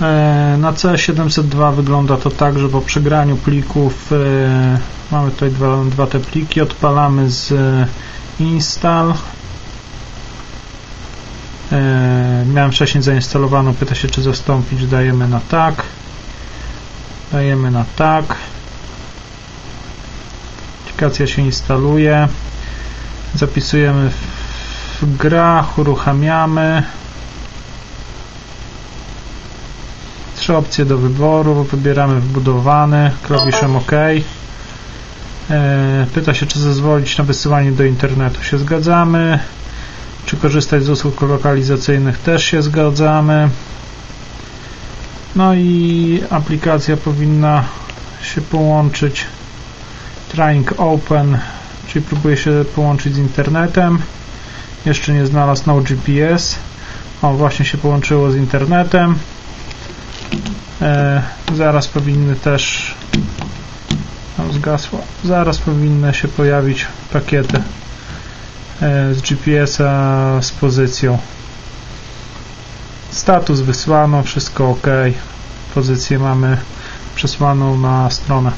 E, Na C702 wygląda to tak, że po przegraniu plików e, mamy tutaj dwa, dwa te pliki, odpalamy z e, install. Miałem wcześniej zainstalowaną, pyta się czy zastąpić, dajemy na tak. Dajemy na tak. Aplikacja się instaluje. Zapisujemy w grach, uruchamiamy. Trzy opcje do wyboru. Wybieramy wbudowany, klawiszem OK. E, Pyta się, czy zezwolić na wysyłanie do internetu. Się zgadzamy. Czy korzystać z usług lokalizacyjnych? Też się zgadzamy. No i aplikacja powinna się połączyć. Trying Open, czyli próbuje się połączyć z internetem. Jeszcze nie znalazł no GPS. O, właśnie się połączyło z internetem. E, zaraz powinny też tam zgasło. Zaraz powinny się pojawić pakiety e, z GPS-a z pozycją. Status wysłano, wszystko ok. Pozycję mamy przesłaną na stronę.